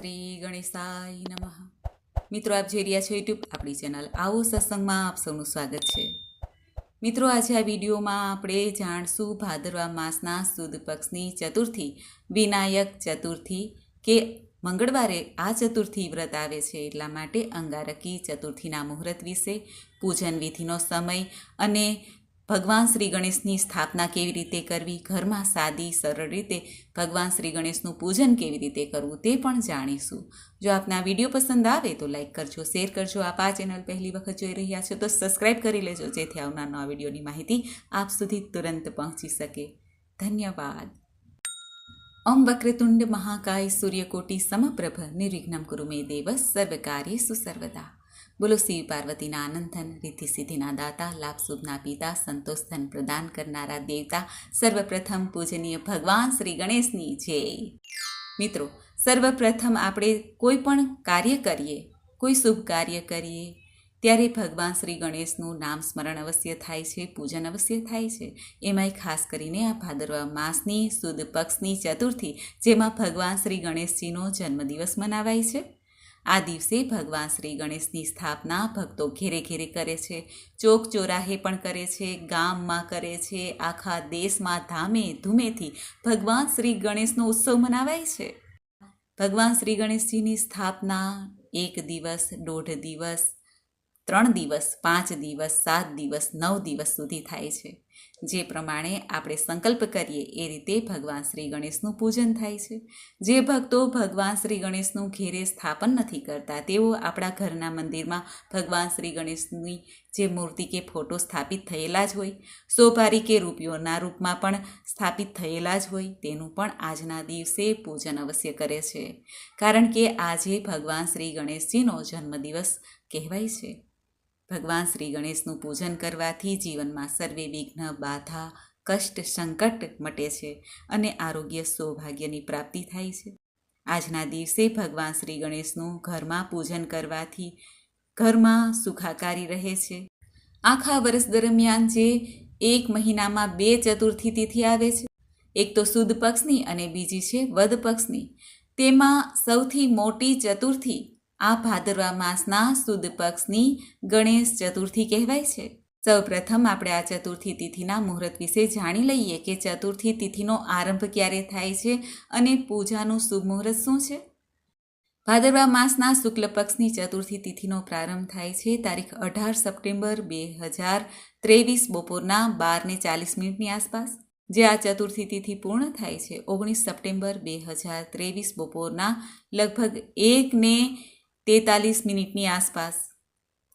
શ્રી ગણેશાય નમઃ. મિત્રો, આપ જોઈ રહ્યા છો યુટ્યુબ આપણી ચેનલ આવો સત્સંગમાં આપ સૌનું સ્વાગત છે. મિત્રો, આજે આ વિડીયોમાં આપણે જાણશું ભાદરવા માસના સુદ પક્ષની ચતુર્થી, વિનાયક ચતુર્થી કે મંગળવારે આ ચતુર્થી વ્રત આવે છે એટલા માટે અંગારકી ચતુર્થીના મુહૂર્ત વિશે પૂજન વિધિનો સમય અને ભગવાન શ્રી ગણેશની સ્થાપના કેવી રીતે કરવી, ઘરમાં સાદી, સરળ રીતે ભગવાન શ્રી ગણેશનું પૂજન કેવી રીતે કરવું તે પણ જાણીશું. જો આપને વીડિયો પસંદ આવે તો લાઈક કરજો, શેર કરજો. આપ આ ચેનલ પહેલી વખત જોઈ રહ્યા છો તો સબસ્ક્રાઈબ કરી લેજો, જેથી આવનાર નવા વિડીયોની માહિતી આપ સુધી તુરંત પહોંચી શકે. ધન્યવાદ. ઓમ વક્રતુંડ મહાકાય સૂર્યકોટી સમપ્રભ નિર્વિઘ્નમ કુરુ મે દેવ સર્વકાર્યેષુ સર્વદા. બોલો શિવ પાર્વતીના આનંદન, રીતિ સિદ્ધિના દાતા, લાભ શુભના પિતા, સંતોષ ધન પ્રદાન કરનારા દેવતા, સર્વપ્રથમ પૂજનીય ભગવાન શ્રી ગણેશની જય. મિત્રો, સર્વપ્રથમ આપણે કોઈ પણ કાર્ય કરીએ, કોઈ શુભ કાર્ય કરીએ, ત્યારે ભગવાન શ્રી ગણેશનું નામ સ્મરણ અવશ્ય થાય છે, પૂજન અવશ્ય થાય છે. એમાંય ખાસ કરીને આ ભાદરવા માસની, સુદ પક્ષની ચતુર્થી, જેમાં ભગવાન શ્રી ગણેશજીનો જન્મદિવસ મનાવાય છે. આ દિવસે ભગવાન શ્રી ગણેશની સ્થાપના ભક્તો ઘેરે ઘેરે કરે છે, ચોક ચોરાહે પણ કરે છે, ગામમાં કરે છે, આખા દેશમાં ધામે ધૂમેથી ભગવાન શ્રી ગણેશનો ઉત્સવ મનાવાય છે. ભગવાન શ્રી ગણેશજીની સ્થાપના એક દિવસ, દોઢ દિવસ, ત્રણ દિવસ, પાંચ દિવસ, સાત દિવસ, નવ દિવસ સુધી થાય છે. જે પ્રમાણે આપણે સંકલ્પ કરીએ, એ રીતે ભગવાન શ્રી ગણેશનું પૂજન થાય છે. જે ભક્તો ભગવાન શ્રી ગણેશનું ઘેરે સ્થાપન નથી કરતા, તેઓ આપણા ઘરના મંદિરમાં ભગવાન શ્રી ગણેશની જે મૂર્તિ કે ફોટો સ્થાપિત થયેલા જ હોય સોપારી કે રૂપિયોના રૂપમાં પણ સ્થાપિત થયેલા જ હોય, તેનું પણ આજના દિવસે પૂજન અવશ્ય કરે છે. કારણ કે આજે ભગવાન શ્રી ગણેશજીનો જન્મદિવસ કહેવાય છે. ભગવાન શ્રી ગણેશનું પૂજન કરવાથી જીવનમાં સર્વે વિઘ્ન, બાધા, કષ્ટ, સંકટ મટે છે અને આરોગ્ય સૌભાગ્યની પ્રાપ્તિ થાય છે. આજના દિવસે ભગવાન શ્રી ગણેશનું ઘરમાં પૂજન કરવાથી ઘરમાં સુખાકારી રહે છે. આખા વર્ષ દરમિયાન જે એક મહિનામાં બે ચતુર્થી તિથિ આવે છે. એક તો સુદ પક્ષની અને બીજી છે વદ પક્ષની. તેમાં સૌથી મોટી ચતુર્થી આ ભાદરવા માસના સુદ પક્ષની ગણેશ ચતુર્થી કહેવાય છે. સૌપ્રથમ આપણે આ ચતુર્થી તિથિના મુહૂર્ત વિશે જાણી લઈએ કે ચતુર્થી તિથિનો આરંભ ક્યારે થાય છે અને પૂજાનું શુભ મુહૂર્ત શું છે? ભાદરવા માસના શુક્લ પક્ષની ચતુર્થી તિથિનો પ્રારંભ થાય છે તારીખ અઢાર સપ્ટેમ્બર બે હજાર ત્રેવીસ બપોરના બારને ચાલીસ મિનિટની આસપાસ. જે આ ચતુર્થી તિથિ પૂર્ણ થાય છે ઓગણીસ સપ્ટેમ્બર બે હજાર ત્રેવીસ બપોરના લગભગ એકને તેતાલીસ મિનિટની આસપાસ.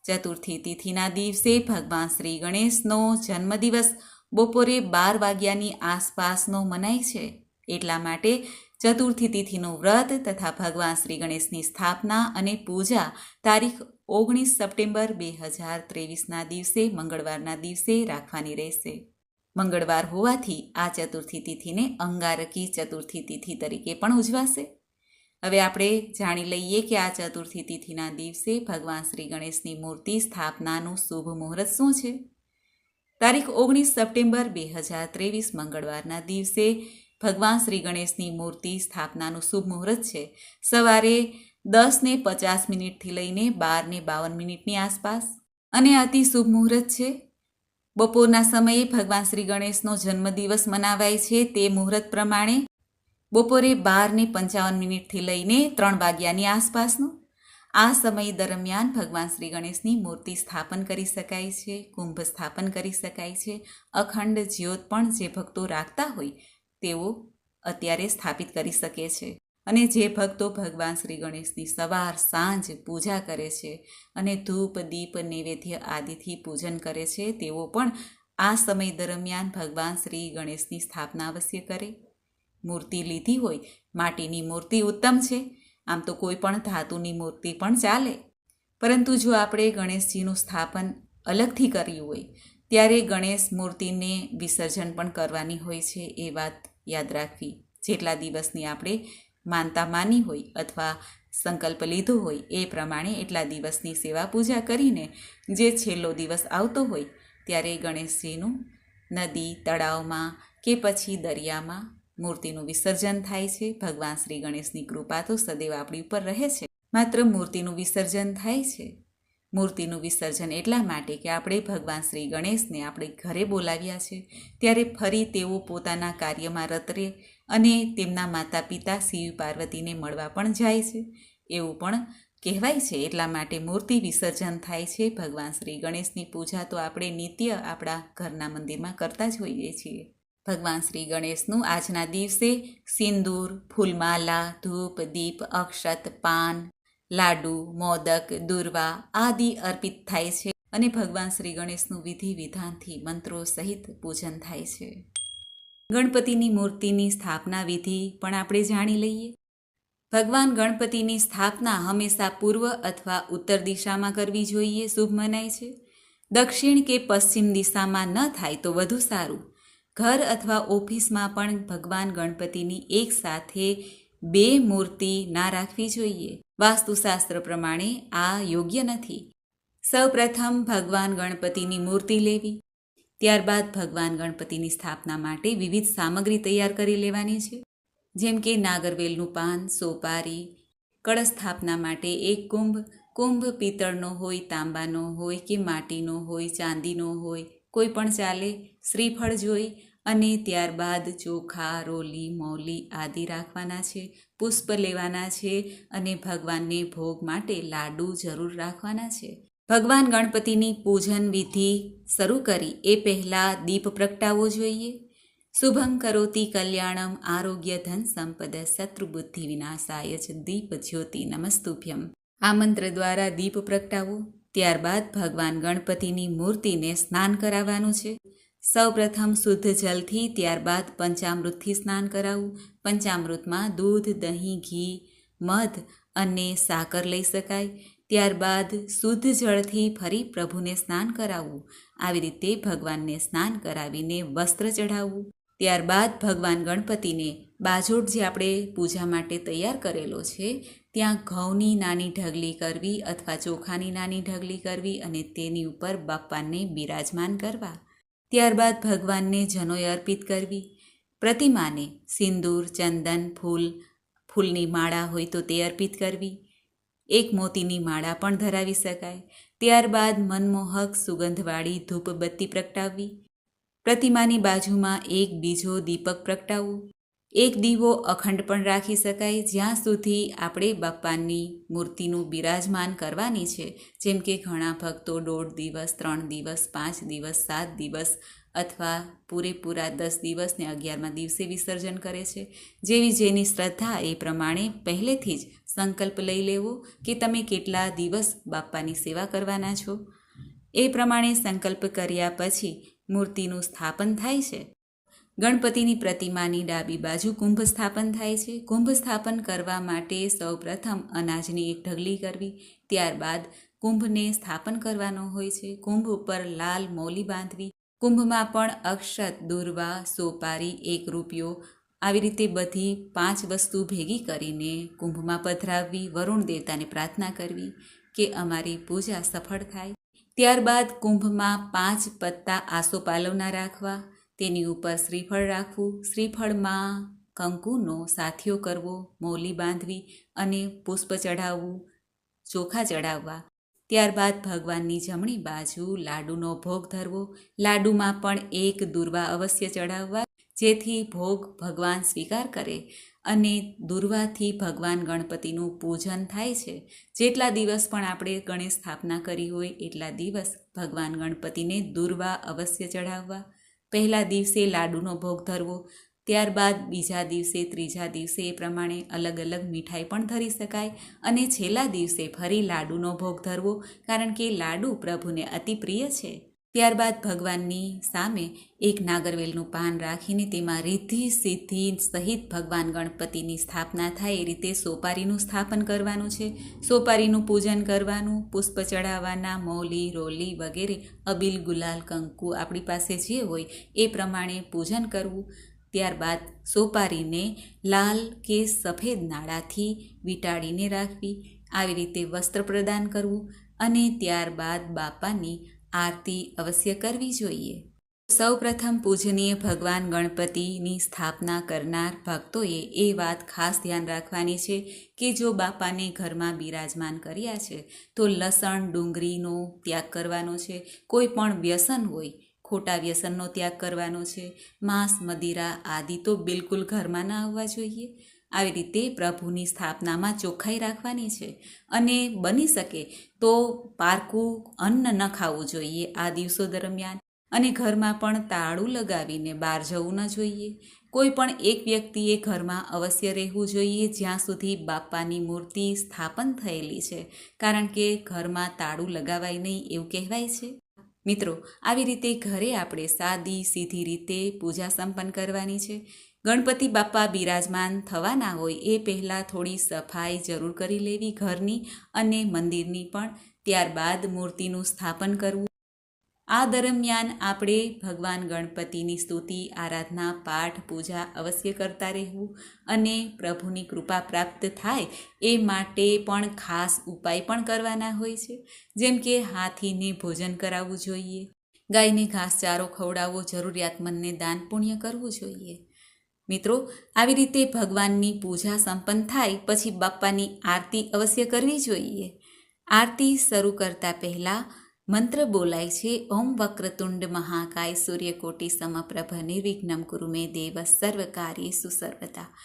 ચતુર્થી તિથિના દિવસે ભગવાન શ્રી ગણેશનો જન્મદિવસ બપોરે બાર વાગ્યાની આસપાસનો મનાય છે. એટલા માટે ચતુર્થી તિથિનું વ્રત તથા ભગવાન શ્રી ગણેશની સ્થાપના અને પૂજા તારીખ ઓગણીસ સપ્ટેમ્બર બે હજાર ત્રેવીસના દિવસે મંગળવારના દિવસે રાખવાની રહેશે. મંગળવાર હોવાથી આ ચતુર્થી તિથિને અંગારકી ચતુર્થી તિથિ તરીકે પણ ઉજવાશે. હવે આપણે જાણી લઈએ કે આ ચતુર્થી તિથિના દિવસે ભગવાન શ્રી ગણેશની મૂર્તિ સ્થાપનાનું શુભ મુહૂર્ત શું છે? તારીખ ઓગણીસ સપ્ટેમ્બર બે હજાર ત્રેવીસ મંગળવારના દિવસે ભગવાન શ્રી ગણેશની મૂર્તિ સ્થાપનાનું શુભ મુહૂર્ત છે. સવારે દસને પચાસ મિનિટથી લઈને બારને બાવન મિનિટની આસપાસ. અને અતિ શુભ મુહૂર્ત છે. બપોરના સમયે ભગવાન શ્રી ગણેશનો જન્મદિવસ મનાવાય છે તે મુહૂર્ત પ્રમાણે બપોરે બારને પંચાવન મિનિટથી લઈને ત્રણ વાગ્યાની આસપાસનો. આ સમય દરમિયાન ભગવાન શ્રી ગણેશની મૂર્તિ સ્થાપન કરી શકાય છે, કુંભ સ્થાપન કરી શકાય છે, અખંડ જ્યોત પણ જે ભક્તો રાખતા હોય તેઓ અત્યારે સ્થાપિત કરી શકે છે. અને જે ભક્તો ભગવાન શ્રી ગણેશની સવાર, સાંજ પૂજા કરે છે અને ધૂપ, દીપ, નૈવેદ્ય આદિથી પૂજન કરે છે, તેઓ પણ આ સમય દરમિયાન ભગવાન શ્રી ગણેશની સ્થાપના અવશ્ય કરે. મૂર્તિ લીધી હોય, માટીની મૂર્તિ ઉત્તમ છે. આમ તો કોઈ પણ ધાતુની મૂર્તિ પણ ચાલે. પરંતુ જો આપણે ગણેશજીનું સ્થાપન અલગથી કર્યું હોય, ત્યારે ગણેશ મૂર્તિને વિસર્જન પણ કરવાની હોય છે એ વાત યાદ રાખવી. જેટલા દિવસની આપણે માનતા માની હોય અથવા સંકલ્પ લીધો હોય, એ પ્રમાણે એટલા દિવસની સેવા પૂજા કરીને જે છેલ્લો દિવસ આવતો હોય, ત્યારે ગણેશજીનું નદી, તળાવમાં કે પછી દરિયામાં મૂર્તિનું વિસર્જન થાય છે. ભગવાન શ્રી ગણેશની કૃપા તો સદૈવ આપણી ઉપર રહે છે. માત્ર મૂર્તિનું વિસર્જન થાય છે. મૂર્તિનું વિસર્જન એટલા માટે કે આપણે ભગવાન શ્રી ગણેશને આપણે ઘરે બોલાવ્યા છે. ત્યારે ફરી તેઓ પોતાના કાર્યમાં રત રહે અને તેમના માતા પિતા શિવ પાર્વતીને મળવા પણ જાય છે. એવું પણ કહેવાય છે. એટલા માટે મૂર્તિ વિસર્જન થાય છે. ભગવાન શ્રી ગણેશની પૂજા તો આપણે નિત્ય આપણા ઘરના મંદિરમાં કરતા જ હોઈએ છીએ. ભગવાન શ્રી ગણેશનું આજના દિવસે સિંદૂર, ફૂલમાલા, ધૂપ, દીપ, અક્ષત, પાન, લાડુ, મોદક, દુર્વા આદિ અર્પિત થાય છે અને ભગવાન શ્રી ગણેશનું વિધિ વિધાનથી મંત્રો સહિત પૂજન થાય છે. ગણપતિની મૂર્તિની સ્થાપના વિધિ પણ આપણે જાણી લઈએ. ભગવાન ગણપતિની સ્થાપના હંમેશા પૂર્વ અથવા ઉત્તર દિશામાં કરવી જોઈએ, શુભ મનાય છે. દક્ષિણ કે પશ્ચિમ દિશામાં ન થાય તો વધુ સારું. ઘર અથવા ઓફિસમાં પણ ભગવાન ગણપતિની એક સાથે બે મૂર્તિ ના રાખવી જોઈએ. વાસ્તુશાસ્ત્ર પ્રમાણે આ યોગ્ય નથી. સૌપ્રથમ ભગવાન ગણપતિની મૂર્તિ લેવી. ત્યારબાદ ભગવાન ગણપતિની સ્થાપના માટે વિવિધ સામગ્રી તૈયાર કરી લેવાની છે. જેમ કે નાગરવેલનું પાન, સોપારી, કળશ સ્થાપના માટે એક કુંભ કુંભ પિત્તળનો હોય, તાંબાનો હોય કે માટીનો હોય, ચાંદીનો હોય કોઈ પણ ચાલે, શ્રીફળ જોઈ અને ત્યારબાદ ચોખા, રોલી, મૌલી આદિ રાખવાના છે, પુષ્પ લેવાના છે અને ભગવાનને ભોગ માટે લાડુ જરૂર રાખવાના છે. ભગવાન ગણપતિની પૂજન વિધિ શરૂ કરી એ પહેલાં દીપ પ્રગટાવવો જોઈએ. શુભમ કરોતી કલ્યાણમ આરોગ્ય ધન સંપદ શત્રુબુદ્ધિ વિનાશાય જ દીપ જ્યોતિ નમસ્તુભ્યમ. આ મંત્ર દ્વારા દીપ પ્રગટાવો. ત્યારબાદ ભગવાન ગણપતિની મૂર્તિને સ્નાન કરાવવાનું છે. સૌપ્રથમ શુદ્ધ જલથી ત્યારબાદ પંચામૃતથી સ્નાન કરાવવું પંચામૃતમાં દૂધ, દહીં, ઘી, મધ અને સાકર લઈ શકાય. ત્યારબાદ શુદ્ધ જળથી ફરી પ્રભુને સ્નાન કરાવવું આવી રીતે ભગવાનને સ્નાન કરાવીને વસ્ત્ર ચઢાવવું ત્યારબાદ ભગવાન ગણપતિને બાજોટ જે આપણે પૂજા માટે તૈયાર કરેલો છે, ત્યાં ઘઉંની નાની ઢગલી કરવી અથવા ચોખાની નાની ઢગલી કરવી અને તેની ઉપર બાપાને બિરાજમાન કરવા. ત્યારબાદ ભગવાનને જનોય અર્પિત કરવી. પ્રતિમાને સિંદૂર, ચંદન, ફૂલ, ફૂલની માળા હોય તો તે અર્પિત કરવી. એક મોતીની માળા પણ ધરાવી શકાય. ત્યારબાદ મનમોહક સુગંધવાળી ધૂપબત્તી પ્રગટાવવી. પ્રતિમાની બાજુમાં એક બીજો દીપક પ્રગટાવવું એક દીવો અખંડ પણ રાખી શકાય, જ્યાં સુધી આપણે બાપાની મૂર્તિનું બિરાજમાન કરવાની છે. જેમ કે ઘણા ભક્તો દોઢ દિવસ, ત્રણ દિવસ, પાંચ દિવસ, સાત દિવસ અથવા પૂરેપૂરા દસ દિવસ ને અગિયારમાં દિવસે વિસર્જન કરે છે. જેવી જેની શ્રદ્ધા એ પ્રમાણે પહેલેથી જ સંકલ્પ લઈ લેવો કે તમે કેટલા દિવસ બાપ્પાની સેવા કરવાના છો. એ પ્રમાણે સંકલ્પ કર્યા પછી મૂર્તિનું સ્થાપન થાય છે. ગણપતિની પ્રતિમાની ડાબી બાજુ કુંભ સ્થાપન થાય છે. કુંભ સ્થાપન કરવા માટે સૌપ્રથમ અનાજની એક ઢગલી કરવી. ત્યારબાદ કુંભને સ્થાપન કરવાનો હોય છે. કુંભ ઉપર લાલ મૌલી બાંધવી. કુંભમાં પણ અક્ષત, દુર્વા, સોપારી, એક રૂપિયો આવી રીતે બધી પાંચ વસ્તુ ભેગી કરીને કુંભમાં પધરાવવી, વરુણ દેવતાને પ્રાર્થના કરવી કે અમારી પૂજા સફળ થાય. ત્યારબાદ કુંભમાં પાંચ પત્તા આસોપાલવના રાખવા, તેની ઉપર શ્રીફળ રાખવું, શ્રીફળમાં કંકુનો સાથિયો કરવો, મૌલી બાંધવી અને પુષ્પ ચઢાવવું, ચોખા ચડાવવા ત્યારબાદ ભગવાનની જમણી બાજુ લાડુનો ભોગ ધરવો. લાડુમાં પણ એક દુર્વા અવશ્ય ચડાવવા જેથી ભોગ ભગવાન સ્વીકાર કરે અને દુર્વાથી ભગવાન ગણપતિનું પૂજન થાય છે. જેટલા દિવસ પણ આપણે ગણેશ સ્થાપના કરી હોય, એટલા દિવસ ભગવાન ગણપતિને દુર્વા અવશ્ય ચઢાવવા. પહેલા દિવસે લાડુનો ભોગ ધરવો, ત્યારબાદ બીજા દિવસે, ત્રીજા દિવસે એ પ્રમાણે અલગ અલગ મીઠાઈ પણ ધરી શકાય અને છેલ્લા દિવસે ફરી લાડુનો ભોગ ધરવો, કારણ કે લાડુ પ્રભુને અતિ પ્રિય છે. ત્યારબાદ ભગવાનની સામે એક નાગરવેલનું પાન રાખીને તેમાં રિદ્ધિ, સિદ્ધિ સહિત ભગવાન ગણપતિની સ્થાપના થાય એ રીતે સોપારીનું સ્થાપન કરવાનું છે. સોપારીનું પૂજન કરવાનું, પુષ્પ ચડાવવાના, મૌલી, રોલી વગેરે અબીલ, ગુલાલ, કંકુ આપણી પાસે જે હોય એ પ્રમાણે પૂજન કરવું. ત્યારબાદ સોપારીને લાલ કે સફેદ નાળાથી વીંટાળીને રાખવી. આવી રીતે વસ્ત્ર પ્રદાન કરવું અને ત્યારબાદ બાપાની આરતી અવશ્ય કરવી જોઈએ. સૌપ્રથમ પૂજનીય ભગવાન ગણપતિની સ્થાપના કરનાર ભક્તોએ એ વાત ખાસ ધ્યાન રાખવાની છે કે જો બાપાને ઘરમાં બિરાજમાન કર્યા છે, તો લસણ, ડુંગળીનો ત્યાગ કરવાનો છે. કોઈ પણ વ્યસન હોય, ખોટા વ્યસનનો ત્યાગ કરવાનો છે. માંસ, મદિરા આદિ તો બિલકુલ ઘરમાં ના આવવા જોઈએ. આવી રીતે પ્રભુની સ્થાપનામાં ચોખ્ખાઈ રાખવાની છે. અને બની શકે તો પારકું અન્ન ન ખાવું જોઈએ આ દિવસો દરમિયાન. અને ઘરમાં પણ તાળું લગાવીને બહાર જવું ન જોઈએ. કોઈ પણ એક વ્યક્તિએ ઘરમાં અવશ્ય રહેવું જોઈએ જ્યાં સુધી બાપાની મૂર્તિ સ્થાપન થયેલી છે. કારણ કે ઘરમાં તાળું લગાવાય નહીં એવું કહેવાય છે. મિત્રો, આવી રીતે ઘરે આપણે સાદી સીધી રીતે પૂજા સંપન્ન કરવાની છે. ગણપતિ બાપા બિરાજમાન થવાના હોય એ પહેલાં થોડી સફાઈ જરૂર કરી લેવી ઘરની અને મંદિરની પણ. ત્યારબાદ મૂર્તિનું સ્થાપન કરવું. આ દરમિયાન આપણે ભગવાન ગણપતિની સ્તુતિ, આરાધના, પાઠ, પૂજા અવશ્ય કરતા રહેવું અને પ્રભુની કૃપા પ્રાપ્ત થાય એ માટે પણ ખાસ ઉપાય પણ કરવાના હોય છે. જેમ કે હાથીને ભોજન કરાવવું જોઈએ, ગાયને ઘાસચારો ખવડાવવો, જરૂરિયાતમંદને દાન પુણ્ય કરવું જોઈએ. મિત્રો, આવી રીતે ભગવાનની પૂજા સંપન્ન થાય પછી બાપ્પાની આરતી અવશ્ય કરવી જોઈએ. આરતી શરૂ કરતા પહેલાં મંત્ર બોલાય છે, ઓમ વક્રતુંડ મહાકાય સૂર્યકોટી સમપ્રભ નિર્વિઘ્નમ કુરુ મે દેવ સર્વ સુસર્વતા સર્વતા.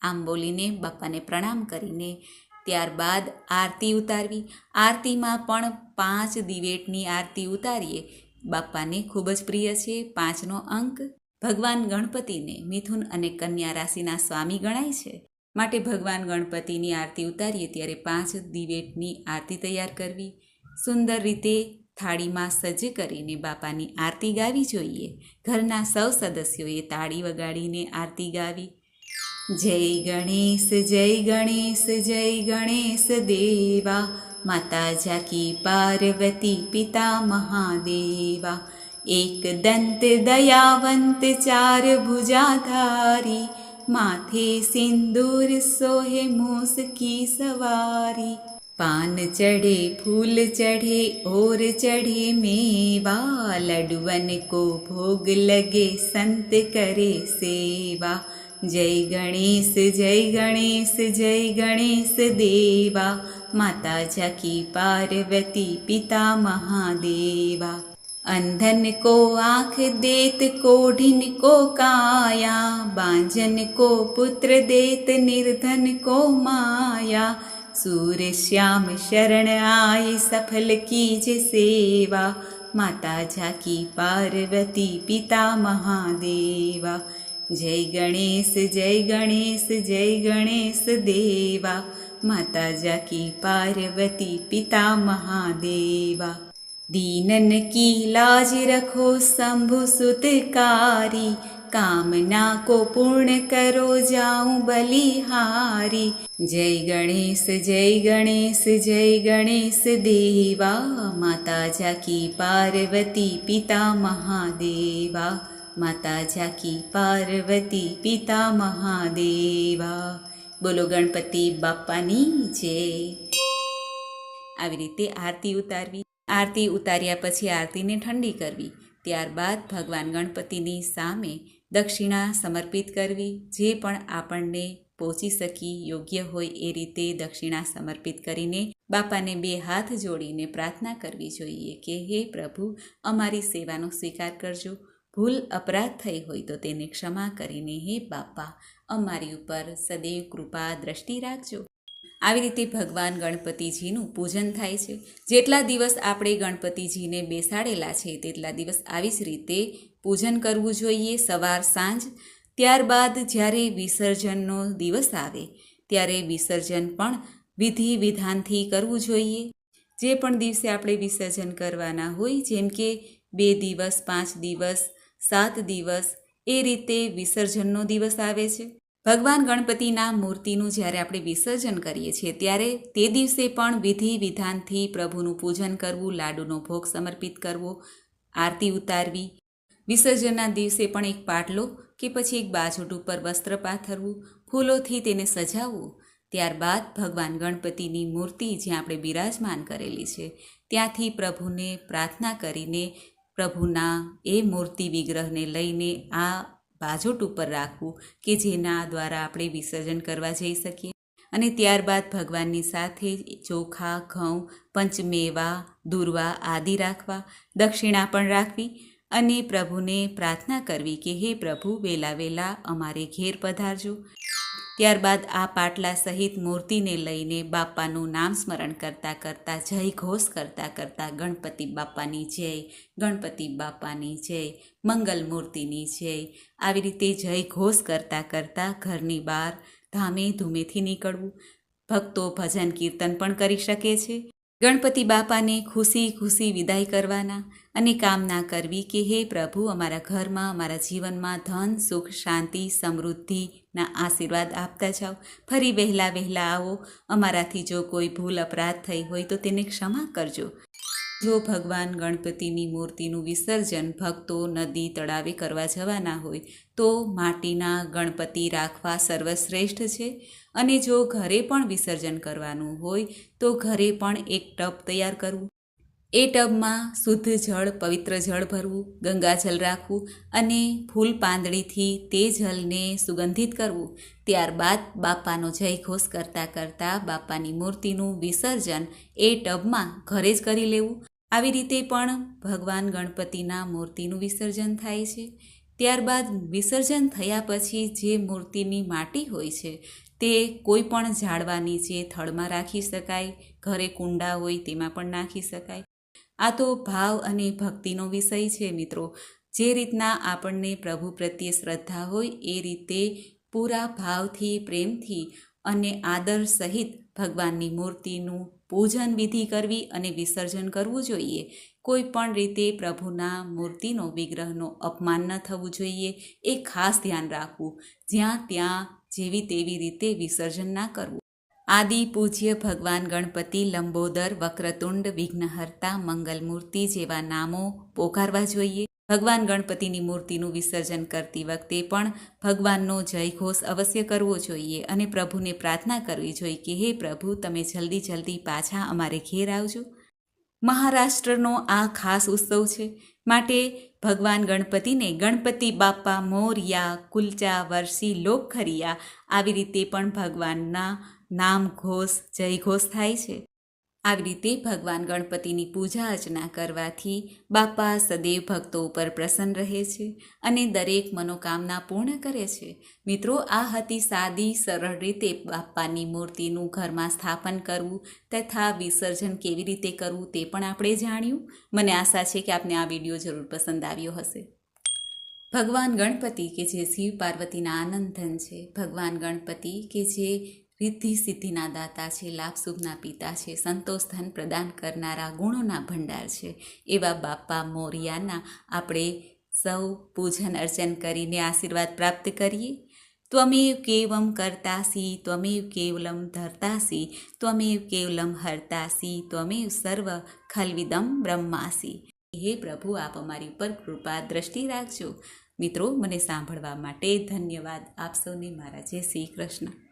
આમ બોલીને બાપાને પ્રણામ કરીને ત્યારબાદ આરતી ઉતારવી. આરતીમાં પણ પાંચ દિવેટની આરતી ઉતારીએ. બાપાને ખૂબ જ પ્રિય છે પાંચનો અંક. ભગવાન ગણપતિને મિથુન અને કન્યા રાશિના સ્વામી ગણાય છે. માટે ભગવાન ગણપતિની આરતી ઉતારીએ ત્યારે પાંચ દિવેટની આરતી તૈયાર કરવી. સુંદર રીતે થાળીમાં સજ્જ કરીને બાપાની આરતી ગાવી જોઈએ. ઘરના સૌ સદસ્યોએ તાળી વગાડીને આરતી ગાવી. જય ગણેશ જય ગણેશ જય ગણેશ દેવા. માતા જાકી પાર્વતી પિતા મહાદેવા. एक दंत दयावंत चार भुजाधारी, माथे सिंदूर सोहे मोस की सवारी। पान चढ़े, फूल चढ़े और चढ़े मेवा, लडवन को भोग लगे, संत करे सेवा। जय गणेश जय गणेश जय गणेश देवा, माता जकी पार्वती पिता महादेवा। अंधन को आँख देत कोढ़िन को काया बांझन को पुत्र देत निर्धन को माया सूर्य श्याम शरण आए सफल कीज सेवा माता जाकी पार्वती पिता महादेवा जय गणेश जय गणेश जय गणेश देवा माता जाकी पार्वती पिता महादेवा दीनन की लाज रखो शंभु सुतकारी कामना को पूर्ण करो जाऊं बलिहारी जय गणेश जय गणेश जय गणेश देवा माता जाकी पार्वती पिता महादेवा माता जाकी पार्वती पिता મહાદેવા બોલો ગણપતિ બાપાની જય આવી રીતે આરતી ઉતારવી આરતી ઉતાર્યા પછી આરતીને ઠંડી કરવી. ત્યારબાદ ભગવાન ગણપતિની સામે દક્ષિણા સમર્પિત કરવી. જે પણ આપણને પહોંચી શકી યોગ્ય હોય એ રીતે દક્ષિણા સમર્પિત કરીને બાપાને બે હાથ જોડીને પ્રાર્થના કરવી જોઈએ કે, હે પ્રભુ, અમારી સેવાનો સ્વીકાર કરજો. ભૂલ અપરાધ થઈ હોય તો તેને ક્ષમા કરીને, હે બાપા, અમારી ઉપર સદૈવ કૃપા દ્રષ્ટિ રાખજો. આવી રીતે ભગવાન ગણપતિજીનું પૂજન થાય છે. જેટલા દિવસ આપણે ગણપતિજીને બેસાડેલા છે, તેટલા દિવસ આવી જ રીતે પૂજન કરવું જોઈએ સવાર સાંજ. ત્યારબાદ જ્યારે વિસર્જનનો દિવસ આવે, ત્યારે વિસર્જન પણ વિધિ વિધાનથી કરવું જોઈએ. જે પણ દિવસે આપણે વિસર્જન કરવાના હોય, જેમ કે બે દિવસ, પાંચ દિવસ, સાત દિવસ, એ રીતે વિસર્જનનો દિવસ આવે છે. ભગવાન ગણપતિના મૂર્તિનું જ્યારે આપણે વિસર્જન કરીએ છીએ, ત્યારે તે દિવસે પણ વિધિ વિધાનથી પ્રભુનું પૂજન કરવું, લાડુનો ભોગ સમર્પિત કરવો, આરતી ઉતારવી, વિસર્જનના દિવસે પણ એક પાટલો કે પછી એક બાજોટ ઉપર વસ્ત્ર પાથરવું, ફૂલોથી તેને સજાવવું, ત્યારબાદ ભગવાન ગણપતિની મૂર્તિ જ્યાં આપણે બિરાજમાન કરેલી છે, ત્યાંથી પ્રભુને પ્રાર્થના કરીને પ્રભુના એ મૂર્તિ વિગ્રહને લઈને આ બાજોટ ઉપર રાખવું કે જેના દ્વારા આપણે વિસર્જન કરવા જઈ શકીએ. અને ત્યારબાદ ભગવાનની સાથે ચોખા, ઘઉં, પંચમેવા, દુર્વા આદિ રાખવા, દક્ષિણા પણ રાખવી અને પ્રભુને પ્રાર્થના કરવી કે, હે પ્રભુ વેલા વેલા અમારે ઘેર પધારજો. ત્યારબાદ આ પાટલા સહિત મૂર્તિને લઈને બાપાનું નામ સ્મરણ કરતાં કરતાં જય ઘોષ કરતાં કરતાં ગણપતિ બાપાની જય, ગણપતિ બાપાની જય, મંગલ મૂર્તિની જય. આવી રીતે જય ઘોષ કરતાં કરતાં ઘરની બહાર ધામે ધૂમેથી નીકળવું. ભક્તો ભજન કીર્તન પણ કરી શકે છે. ગણપતિ બાપાને ખુશી ખુશી વિદાય કરવાના અને કામના કરવી કે, હે પ્રભુ, અમારા ઘરમાં, અમારા જીવનમાં ધન, સુખ, શાંતિ સમૃદ્ધિના આશીર્વાદ આપતા જાઓ. ફરી વહેલા વહેલા આવો. અમારાથી જો કોઈ ભૂલ, અપરાધ થઈ હોય તો તેને ક્ષમા કરજો. જો ભગવાન ગણપતિની મૂર્તિનું વિસર્જન ભક્તો નદી તળાવે કરવા જવાના હોય તો માટીના ગણપતિ રાખવા સર્વશ્રેષ્ઠ છે. અને જો ઘરે પણ વિસર્જન કરવાનું હોય, તો ઘરે પણ એક ટબ તૈયાર કરવું. એ ટબમાં શુદ્ધ જળ, પવિત્ર જળ ભરવું ગંગાજળ રાખવું અને ફૂલ પાંદડીથી તે જલને સુગંધિત કરવું. ત્યારબાદ બાપાનો જય ઘોષ કરતાં કરતાં બાપાની મૂર્તિનું વિસર્જન એ ટબમાં ઘરે જ કરી લેવું. આવી રીતે પણ ભગવાન ગણપતિના મૂર્તિનું વિસર્જન થાય છે. ત્યારબાદ વિસર્જન થયા પછી જે મૂર્તિની માટી હોય છે, તે કોઈ પણ ઝાડવા નીચે થળમાં રાખી શકાય, ઘરે કુંડા હોય તેમાં પણ નાખી શકાય. આ તો ભાવ અને ભક્તિનો વિષય છે મિત્રો. જે રીતના આપણને પ્રભુ પ્રત્યે શ્રદ્ધા હોય, એ રીતે પૂરા ભાવથી, પ્રેમથી અને આદર સહિત ભગવાનની મૂર્તિનું પૂજન વિધિ કરવી અને વિસર્જન કરવું જોઈએ. કોઈ પણ રીતે પ્રભુના મૂર્તિનો, વિગ્રહનો અપમાન ન થવું જોઈએ. એ ખાસ ધ્યાન રાખવું. જ્યાં ત્યાં જેવી તેવી રીતે વિસર્જન ના કરવું. આદિ પૂજ્ય ભગવાન ગણપતિ લંબોદર, વક્રતુંડ, વિઘ્નહર્તા, મંગલમૂર્તિ જેવા નામો પોકારવા જોઈએ. ભગવાન ગણપતિની મૂર્તિનું વિસર્જન કરતી વખતે પણ ભગવાનનો જય ઘોષ અવશ્ય કરવો જોઈએ અને પ્રભુને પ્રાર્થના કરવી જોઈએ કે, હે પ્રભુ, તમે જલ્દી જલ્દી પાછા અમારે ઘેર આવજો. મહારાષ્ટ્રનો આ ખાસ ઉત્સવ છે. માટે ભગવાન ગણપતિને ગણપતિ બાપા મોરિયા, કુલચા વર્ષી લોકખરિયા આવી રીતે પણ ભગવાનના નામ ઘોષ જય ઘોષ થાય છે. આવી રીતે ભગવાન ગણપતિની પૂજા અર્ચના કરવાથી બાપા સદૈવ ભક્તો ઉપર પ્રસન્ન રહે છે અને દરેક મનોકામના પૂર્ણ કરે છે. મિત્રો, આ હતી સાદી, સરળ રીતે બાપાની મૂર્તિનું ઘરમાં સ્થાપન કરવું તથા વિસર્જન કેવી રીતે કરવું તે પણ આપણે જાણ્યું. મને આશા છે કે આપને આ વીડિયો જરૂર પસંદ આવ્યો હશે. ભગવાન ગણપતિ કે જે શિવ પાર્વતીના આનંદ ધન છે. ભગવાન ગણપતિ કે જે રિદ્ધિ સિદ્ધિના દાતા છે, લાભ શુભના પિતા છે, સંતોષ ધન પ્રદાન કરનારા ગુણોના ભંડાર છે. એવા બાપા મોરિયાના આપણે સૌ પૂજન અર્ચન કરીને આશીર્વાદ પ્રાપ્ત કરીએ. ત્વમેવ કેવમ કરતાસી, ત્વમેવ કેવલમ ધરતાસી, ત્વમેવ કેવલમ હરતાસી, ત્વમેવ સર્વ ખલવિદમ બ્રહ્માસી. હે પ્રભુ, આપ અમારી ઉપર કૃપા દ્રષ્ટિ રાખજો. મિત્રો, મને સાંભળવા માટે ધન્યવાદ. આપ સૌને મારા જય શ્રી કૃષ્ણ.